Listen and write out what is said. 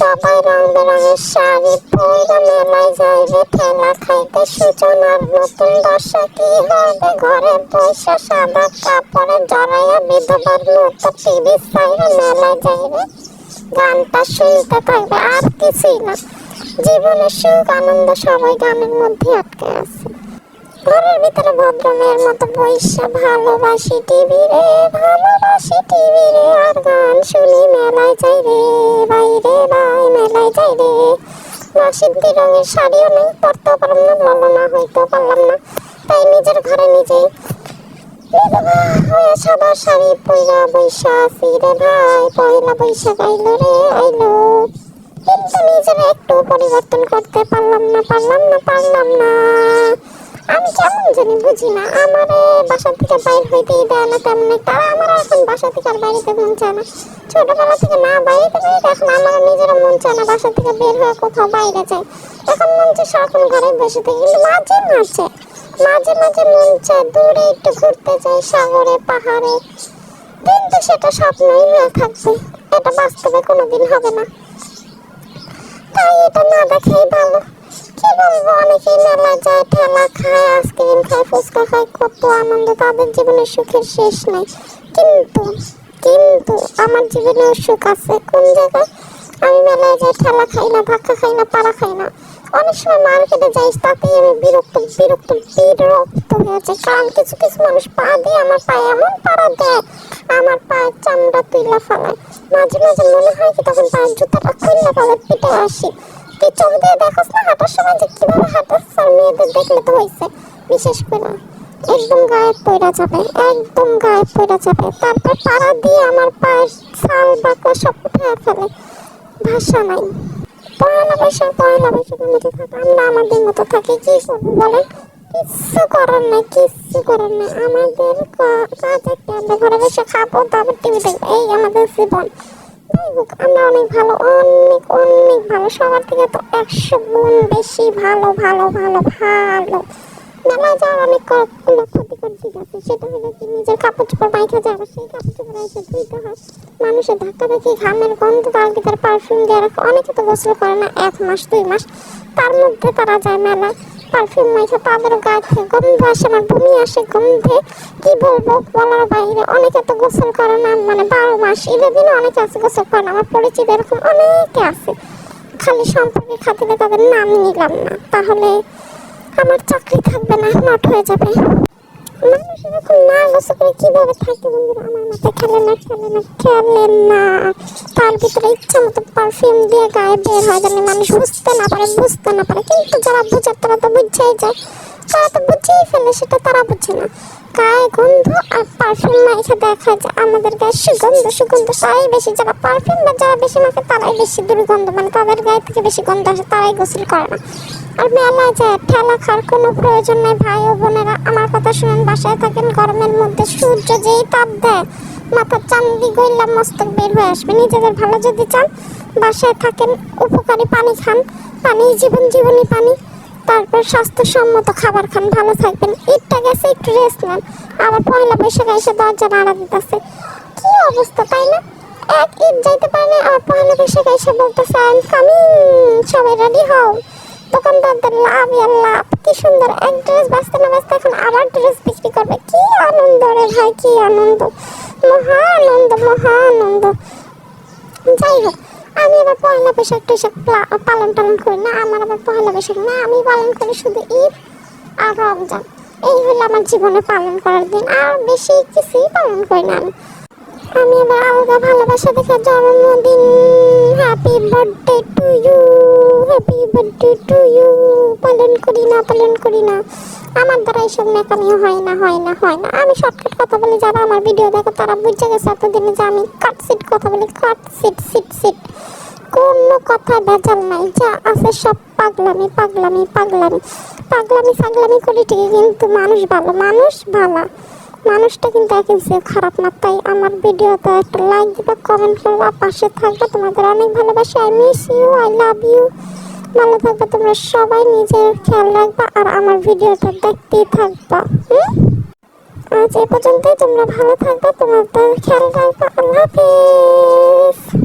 সবাই রং বেরঙের শাড়ি পরে মেলায় খাইতে সূচনার নতুন দশা কি হবে ঘরে বৈশা সাদা কাপড়ে জড়াইয়া বিধবার মতো টিভি সাইরে মেলায় রে গানটা শুনতে থাকবে আর কিছুই না। জীবনের সুখ, আনন্দ সবাই গানের মধ্যে আটকে আছে। ঘরের ভিতরে ভদ্র মেয়ের মতো বৈশা ভালোবাসি টিভি রে, ভালোবাসি টিভি রে, আর গান শুনি মেলায় যাই রে, বাইরে বাই মেলায় যাই রে। নসিদ্ধি রঙের শাড়িও নেই, পরতেও পারলাম না, ভালো না, হইতেও পারলাম না। তাই নিজের ঘরে নিজেই সাদা শাড়ি পইরা বৈশা আছি রে ভাই, পয়লা বৈশাখ আইলো রে, আইলো। কিন্তু নিজের একটু পরিবর্তন করতে পারলাম না পারলাম না পারলাম না। কেমন জানি বুঝি না। আমারে বাসা থেকে বাইর হইতেই দেয় না তেমন তারা আমার এখন বাসা থেকে আর বাইরেতে মন চায় না। ছোটবেলা থেকে না বাইরে থেকে এখন আমার নিজের মন চায় না বাসা থেকে বের হয়ে কোথাও বাইরে যায় এখন মন চায় সারাক্ষণ ঘরে বসে থেকে। কিন্তু মাঝে মাঝে মাঝে মাঝে মন চায় দূরে একটু ঘুরতে যাই, সাগরে, পাহাড়ে। কিন্তু সেটা স্বপ্নই হয়ে থাকবে। এটা বাস্তবে কোনোদিন হবে না। তাই এটা না দেখাই ভালো। কি বলব অনেকেই মেলা যায় ঠেলা খায় আইসক্রিম খায় ফুচকা খায় কত আনন্দ তাদের জীবনের সুখের শেষ নাই কিন্তু কিন্তু আমার জীবনেও সুখ আছে কোন জায়গায় আমি মেলায় যাই ঠেলা খাই না ধাক্কা খাই না পাড়া খাই না অনেক সময় মার্কেটে যাই তাতেই আমি বিরক্ত বিরক্ত বিরক্ত হয়ে যাই কারণ কিছু কিছু মানুষ পা দিয়ে আমার পায়ে এমন পাড়া দেয় আমার পায়ের চামড়া তুইলা ফেলায় মাঝে মাঝে মনে হয় কি তখন পায়ের জুতাটা খুললে ফেলে পিঠে আসি তুই দিয়ে দেখোস না, হাঁটার সময় যে কীভাবে হাঁটাস, আর মেয়েদের দেখলে তো হয়েছে, বিশেষ করে একদম গায়ে পড়া যাবে, একদম গায়ে পড়া যাবে। তারপর পাড়া দিয়ে আমার পায়ের ছাল বাকলা সব উঠে ফেলে। ভাষা নাই। পয়লা বৈশাখ, পয়লা বৈশাখের মধ্যে থাকা আমরা আমাদের মতো থাকি, কি করব বলেন কিচ্ছু করার নাই, কিচ্ছু করার নাই। আমাদের কাজ একটা, আমরা ঘরে বসে খাব, তারপর টিভি দেখব, এই আমাদের জীবন। আমরা অনেক ভালো, অনেক অনেক ভালো। সবার থেকে তো একশো গুণ বেশি ভালো ভালো ভালো ভালো। মেলায় যাওয়ার অনেক ক্ষতিকর দিক আছে। সেটা হলো কি, নিজের কাপড় চোপড় বাইকে আবার সেই কাপড় চোপড় এসে ধুইতে হয়। মানুষের ধাক্কা ধাক্কি ঘামের গন্ধ তার ভিতরে পারফিউম দিয়ে অনেকে তো গোসল করে না, এক মাস, দুই মাস। তার মধ্যে তারা যায় মেলায়। পারফিউম মাইখে তাদের গায়ে থেকে গন্ধ আসে, আমার বমি আসে, গন্ধে কি বলব বলার বাইরে। অনেকে তো গোসল করে না মানে বারো মাস, ঈদের দিনে অনেকে আছে গোসল করে না, আমার পরিচিত এরকম অনেকে আছে। খালি সম্পর্কে খাতিরে তাদের নাম নিলাম না, তাহলে আমার চাকরি থাকবে না, নট হয়ে যাবে। মানুষ এরকম না গোসল করে কীভাবে থাকে বন্ধুরা আমার মাথায় খেলে না খেলে না খেলে না। তার ভিতরে ইচ্ছা মতো পারফিউম দিয়ে গায়ে বের হয় জানি মানুষ বুঝতে না পারে বুঝতে না পারে, কিন্তু যারা বুঝে তারা তো বুঝেই যায়। তারা তো বুঝেই ফেলে, সেটা তারা বুঝে না। গায়ে গন্ধ আর পারফিউম মাইখে দেখা যায় আমাদের গায়ে সুগন্ধ সুগন্ধ তারাই বেশি। যারা পারফিউম বা যারা বেশি মাখে, তারাই বেশি দুর্গন্ধ। মানে তাদের গায়ে থেকে বেশি গন্ধ আসে, তারাই গোসল করে না। আর মেলায় যায়, ঠেলা খাওয়ার কোনো প্রয়োজন নেই। ভাই ও বোনেরা, আমার কথা শুনুন, বাসায় থাকেন, গরমের মধ্যে সূর্য যেই তাপ দেয়, মাথার চান্দি গইলা মস্তক বের হয়ে আসবে। নিজেদের ভালো যদি চান, বাসায় থাকেন, উপকারী পানি খান, পানি, জীবন জীবনী পানি। তারপর স্বাস্থ্যসম্মত খাবার খান, ভালো থাকবেন। ঈদটা গেছে, একটু রেস্ট নেন। আবার পয়লা বৈশাখে এসে দরজা নাড়া দিতেছে। কি অবস্থা, তাই না? এক ঈদ যাইতে পারে না আবার পয়লা বৈশাখে এসে বলতেছে আই এম কামিং সবাই রেডি হও। দোকানদারদের লাভ লাভ। কি সুন্দর, এক ড্রেস বাঁচতে না বাঁচতে এখন আবার ড্রেস বিক্রি করবে। কি আনন্দ রে ভাই, কি আনন্দ। মহা আনন্দ মহা আনন্দ। যাই হোক আমি আবার পয়লা বৈশাখ টৈশাখ পালন টালন করি না, আমার আবার পয়লা বৈশাখ না, আমি পালন করি শুধু ঈদ আর রমজান। এই হলো আমার জীবনে পালন করার দিন, আর বেশি কিছুই পালন করি না আমি। আমি আবার আলগা ভালোবাসা দেখে জন্মদিন। Happy birthday to you happy birthday to you পালন করি না, পালন করি না। আমার দ্বারা এইসব মেকানি হয় না হয় না হয় না। আমি শর্টকাট কথা বলি যারা আমার ভিডিও দেখো, তারা বুঝে গেছে এতদিনে যে আমি কাট সিট কথা বলি। কাট সিট সিট সিট কোনো কথা ভেজাল নাই। যা আছে সব পাগলামি পাগলামি পাগলামি। পাগলামি, সাগলামি করি ঠিকই, কিন্তু মানুষ ভালো মানুষ ভালো। মানুষটা কিন্তু একেবারে খারাপ না, তাই আমার ভিডিওতে একটা লাইক দিবা কমেন্ট করবা, পাশে থাকবে, তোমাদের অনেক ভালোবাসি I miss you I love you ভালো থাকবে তোমরা সবাই, নিজের খেয়াল রাখবা আর আমার ভিডিওটা দেখতেই থাকবা? আজ এ পর্যন্তই, তোমরা ভালো থাকবে, তোমাদের খেয়াল রাখবা, আল্লাহ হাফিজ